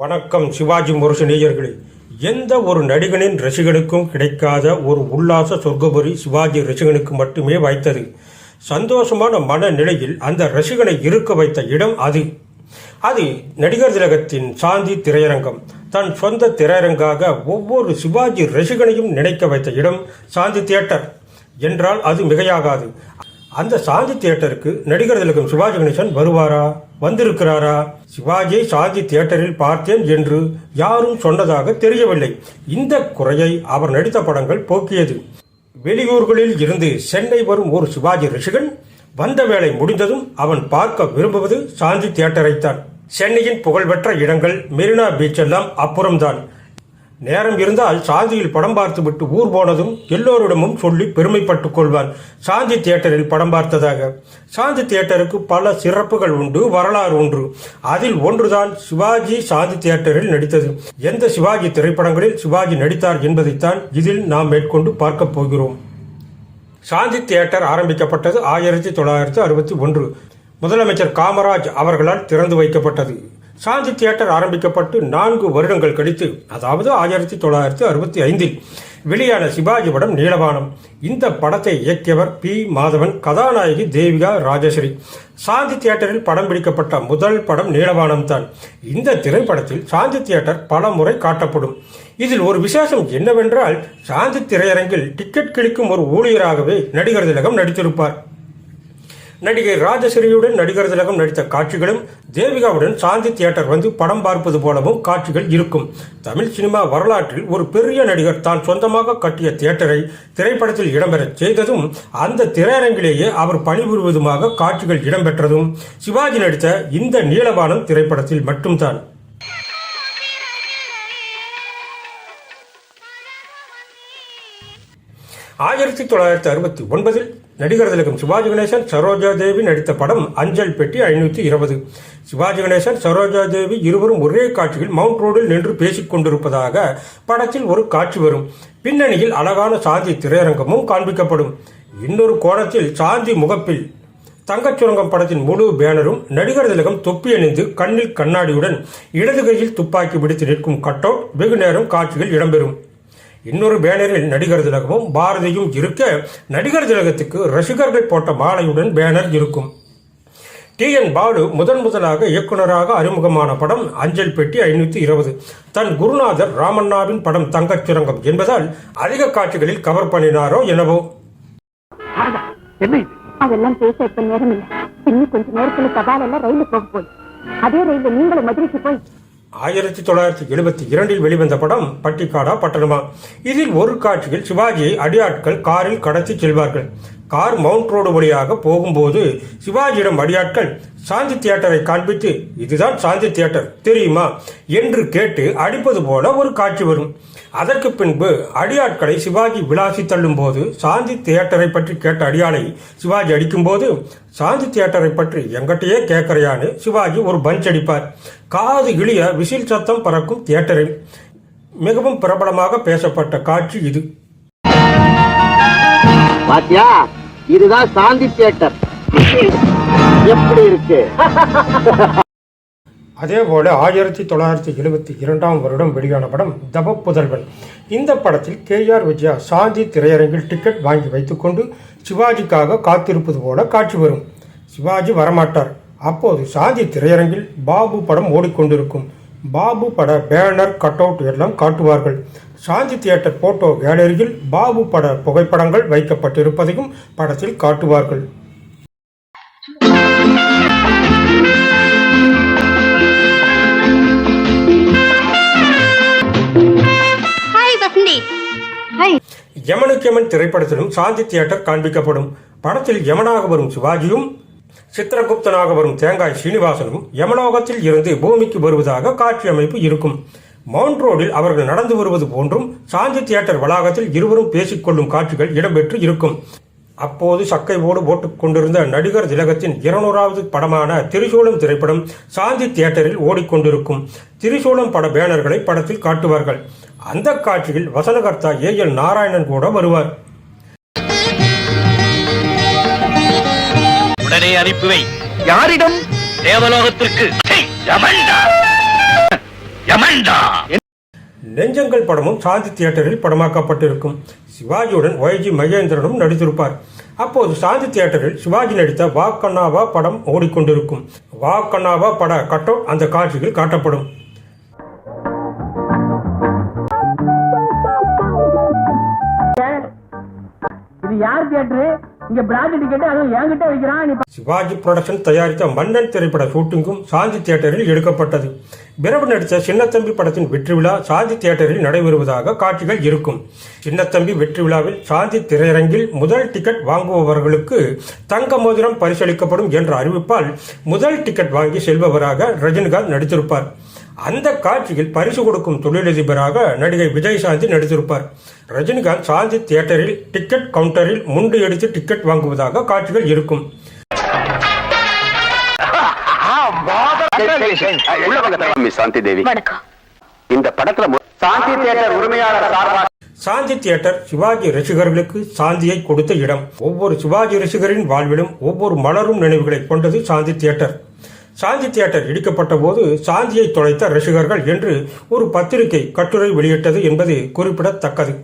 வணக்கம் சிவாஜி முரசு நேயர்களே. எந்த ஒரு நடிகனின் ரசிகனுக்கும் கிடைக்காத ஒரு உல்லாச சொர்க்கபுரி சிவாஜி ரசிகனுக்கு மட்டுமே வைத்தது சந்தோஷமான மனநிலையில் அந்த ரசிகனை இருக்க வைத்த இடம் அது. அது நடிகர் திலகத்தின் சாந்தி திரையரங்கம். தன் சொந்த திரையரங்காக ஒவ்வொரு சிவாஜி ரசிகனையும் நினைக்க வைத்த இடம் சாந்தி தியேட்டர். என்றால் அது மிகையாகாது. அந்த சாந்தி தியேட்டருக்கு நடிகர் திலகம் சிவாஜி கணேசன் வருவாரா? வந்திருக்கிறாரா? சிவாஜியை சாந்தி தியேட்டரில் பார்த்தேன் என்று யாரும் சொன்னதாக தெரியவில்லை. இந்த குறையை அவர் நடித்த படங்கள் போக்கியது. வெளியூர்களில் இருந்து சென்னை வரும் ஒரு சிவாஜி ரிஷிகன் வந்த வேலை முடிந்ததும் அவன் பார்க்க விரும்புவது சாந்தி தியேட்டரைத்தான். சென்னையின் புகழ்பெற்ற இடங்கள் மெரினா பீச் எல்லாம் அப்புறம்தான். நேரம் இருந்தால் சாந்தியில் படம் பார்த்துவிட்டு ஊர் போனதும் எல்லோரிடமும் சொல்லி பெருமைப்பட்டுக் கொள்வான். சாந்தி தியேட்டரில் படம் பார்த்ததாக. சாந்தி தியேட்டருக்கு பல சிறப்புகள் உண்டு வரலாறு ஒன்று. அதில் ஒன்றுதான் சிவாஜி சாந்தி தியேட்டரில் நடித்தது. எந்த சிவாஜி திரைப்படங்களில் சிவாஜி நடித்தார் என்பதைத்தான் இதில் நாம் மேற்கொண்டு பார்க்கப் போகிறோம். சாந்தி தியேட்டர் ஆரம்பிக்கப்பட்டது ஆயிரத்தி தொள்ளாயிரத்தி அறுபத்தி ஒன்று. முதலமைச்சர் காமராஜ் அவர்களால் திறந்து வைக்கப்பட்டது. சாந்தி தியேட்டர் ஆரம்பிக்கப்பட்டு நான்கு வருடங்கள் கழித்து அதாவது ஆயிரத்தி தொள்ளாயிரத்தி அறுபத்தி ஐந்தில் வெளியான சிவாஜி படம் நீலவானம். இந்த படத்தை இயக்கியவர் பி. மாதவன் கதாநாயகி தேவிகா ராஜஸ்ரீ சாந்தி தியேட்டரில் படம் பிடிக்கப்பட்ட முதல் படம் நீலவானம் தான். இந்த திரைப்படத்தில் சாந்தி தியேட்டர் பல முறை காட்டப்படும். இதில் ஒரு விசேஷம் என்னவென்றால் சாந்தி திரையரங்கில் டிக்கெட் கிழிக்கும் ஒரு ஊழியராகவே நடிகர் திலகம் நடித்திருப்பார். நடிகை ராஜஸ்ரீயுடன் நடிகர் திலகம் நடித்த காட்சிகளும் தேவிகாவுடன் சாந்தி தியேட்டர் வந்து படம் பார்ப்பது போலவும் காட்சிகள் இருக்கும். தமிழ் சினிமா வரலாற்றில் ஒரு பெரிய நடிகர் தான் சொந்தமாக கட்டிய தியேட்டரை திரைப்படத்தில் இடம்பெறச் செய்ததும் அந்த திரையரங்கிலேயே அவர் பணிபுரிவதுமாக காட்சிகள் இடம்பெற்றதும். சிவாஜி நடித்த இந்த நீலவானம் திரைப்படத்தில் மட்டும்தான். ஆயிரத்தி தொள்ளாயிரத்தி அறுபத்தி ஒன்பதில் நடிகர் திலகம் சிவாஜி கணேசன் சரோஜா தேவி நடித்த படம் அஞ்சல் பெட்டி ஐநூற்றி இருபது. சிவாஜி கணேசன் சரோஜா தேவி இருவரும் ஒரே காட்சியில் மவுண்ட் ரோடில் நின்று பேசிக் கொண்டிருப்பதாக படத்தில் ஒரு காட்சி வரும். பின்னணியில் அழகான சாந்தி திரையரங்கமும் காண்பிக்கப்படும். இன்னொரு கோணத்தில் சாந்தி முகப்பில் தங்கச் சுரங்கம் படத்தின் முழு பேனரும் நடிகர் திலகம் தொப்பி அணிந்து கண்ணில் கண்ணாடியுடன் இடது கையில் துப்பாக்கி பிடித்து நிற்கும் கட்டவுட் வெகு நேரம் காட்சிகள் இடம்பெறும். இன்னொரு பேனரில் நடிகர் திலகமும் பாரதியும் இருக்க நடிகர் திலகத்துக்கு ரசிகர்கள் போட்ட மாலையுடன் பேனர் இருக்கும். டி என் பாலு முதன் முதலாக இயக்குனராக அறிமுகமான படம் அஞ்சல் பெட்டி ஐநூத்தி இருபது. தன் குருநாதர் ராமண்ணாவின் படம் தங்கச் சுரங்கம் என்பதால் அதிக காட்சிகளில் கவர் பண்ணினாரோ எனவோ சாரதா, என்ன இது? அதெல்லாம் பேச இப்ப நேரம் இல்ல இன்னும் கொஞ்ச நேரத்துல தபால் எல்லாம் ரயில்ல போக போய் அதே ரயில்ல நீங்களும் மதுரைக்கு போய் ஆயிரத்தி தொள்ளாயிரத்தி எழுபத்தி இரண்டில் வெளிவந்த படம் பட்டிக்காடா பட்டணமா? இதில் ஒரு காட்சியில் சிவாஜியை அடியாட்கள் காரில் கடத்தி செல்வார்கள். கார் மவுண்ட் ரோடு வழியாக போகும்போது சிவாஜியிடம் அடியாட்கள் சாந்தி தியேட்டரை காண்பித்து இதுதான் சாந்தி தியேட்டர் தெரியுமா? என்று கேட்டு அடிப்பது போல ஒரு காட்சி வரும். அதற்கு பின்பு அடியாட்களை சிவாஜி விளாசி தள்ளும் போது சாந்தி தியேட்டரை பற்றி கேட்ட அடியாளை சிவாஜி அடிக்கும்போது சாந்தி தியேட்டரை பற்றி எங்கிட்டயே கேட்கறையான்னு சிவாஜி ஒரு பஞ்ச் அடிப்பார். காது இழிய விசில் சத்தம் பறக்கும் தியேட்டரில். மிகவும் பிரபலமாக பேசப்பட்ட காட்சி இது. பாத்தியா? இதுதான் சாந்தி தியேட்டர். எப்படி இருக்கு? அதே போல ஆயிரத்தி தொள்ளாயிரத்தி எழுபத்தி இரண்டாம் வருடம் வெளியான படம் தவ புதல்வன். இந்த படத்தில் கே ஆர் விஜயா சாந்தி திரையரங்கில் டிக்கெட் வாங்கி வைத்துக்கொண்டு சிவாஜிக்காக காத்திருப்பது போல காட்சி வரும். சிவாஜி வரமாட்டார். அப்போது சாந்தி திரையரங்கில் பாபு படம் ஓடிக்கொண்டிருக்கும். பாபு பட பேனர் கட் அவுட் எல்லாம் காட்டுவார்கள். சாந்தி தியேட்டர் போட்டோ கேலரியில் பாபு பட புகைப்படங்கள் வைக்கப்பட்டிருப்பதையும் படத்தில் காட்டுவார்கள். யமனுக்கு யமன் திரைப்படத்திலும் சாந்தி தியேட்டர் காண்பிக்கப்படும். படத்தில் யமனாக வரும் சிவாஜியும் சித்திரகுப்தனாக வரும் தேங்காய் சீனிவாசனும் யமலோகத்தில் இருந்து பூமிக்கு வருவதாக காட்சி அமைப்பு இருக்கும். மவுண்ட் ரோடில் அவர்கள் நடந்து வருவது போன்றும் சாந்தி தியேட்டர் வளாகத்தில் இருவரும் பேசிக்கொள்ளும் காட்சிகள் இடம்பெற்று இருக்கும். அப்போது சக்கைவோடு போட்டுக் கொண்டிருந்த நடிகர் திலகத்தின் இருநூறாவது படமான திரிசூலம் திரைப்படம் சாந்தி தியேட்டரில் ஓடிக்கொண்டிருக்கும். திரிசூலம் பட பேனர்களை படத்தில் காட்டுவார்கள். அந்த காட்சியில் வசனகர்த்தா ஏ எல் நாராயணன் கூட வருவார். உடனே அனுப்பி வை. யாரிடம்? தேவலோகத்திற்கு. நெஞ்சங்கள் படமும் சாந்தி தியேட்டரில் படமாக்கப்பட்டிருக்கும். சிவாஜியுடன் ஒய்ஜி மகேந்திரனும் நடித்திருப்பார். அப்போது சாந்தி தியேட்டரில் சிவாஜி நடித்த வா கண்ணாவா படம் ஓடிக்கொண்டிருக்கும். வா கண்ணாவா பட கட்டோ அந்த காட்சியில் காட்டப்படும். இது யார் தியேட்டரு? இங்க பிராண்ட் டிக்கெட் அதுவும் என்கிட்ட வைக்கிறான் சிவாஜி புரொடக்ஷன் தயாரித்த மன்னன் திரைப்பட ஷூட்டிங்கும் சாந்தி தியேட்டரில் எடுக்கப்பட்டது. பிரபு நடித்த சின்னத்தம்பி படத்தின் வெற்றி விழா சாந்தி தியேட்டரில் நடைபெறுவதாக காட்சிகள் இருக்கும். சின்னத்தம்பி வெற்றி விழாவில் சாந்தி திரையரங்கில் முதல் டிக்கெட் வாங்குபவர்களுக்கு தங்க மோதிரம் பரிசளிக்கப்படும் என்ற அறிவிப்பால் முதல் டிக்கெட் வாங்கி செல்பவராக ரஜினிகாந்த் நடித்திருப்பார். அந்த காட்சியில் பரிசு கொடுக்கும் தொழிலதிபராக நடிகை விஜய் சாந்தி நடித்திருப்பார். ரஜினிகாந்த் சாந்தி தியேட்டரில் டிக்கெட் கவுண்டரில் முண்டு எடுத்து டிக்கெட் வாங்குவதாக காட்சிகள் இருக்கும். சாந்தி தேவி இந்த படத்துல சாந்தி தியேட்டர் உரிமையாளர் சார்பாக சாந்தி தியேட்டர் சிவாஜி ரசிகர்களுக்கு சாந்தியை கொடுத்த இடம். ஒவ்வொரு சிவாஜி ரசிகரின் வாழ்விலும் ஒவ்வொரு மலரும் நினைவுகளை கொண்டது சாந்தி தியேட்டர். சாந்தி தியேட்டர் இடிக்கப்பட்ட போது சாந்தியை தொலைத்த ரசிகர்கள் என்று ஒரு பத்திரிகை கட்டுரை வெளியிட்டது என்பது குறிப்பிடத்தக்கது.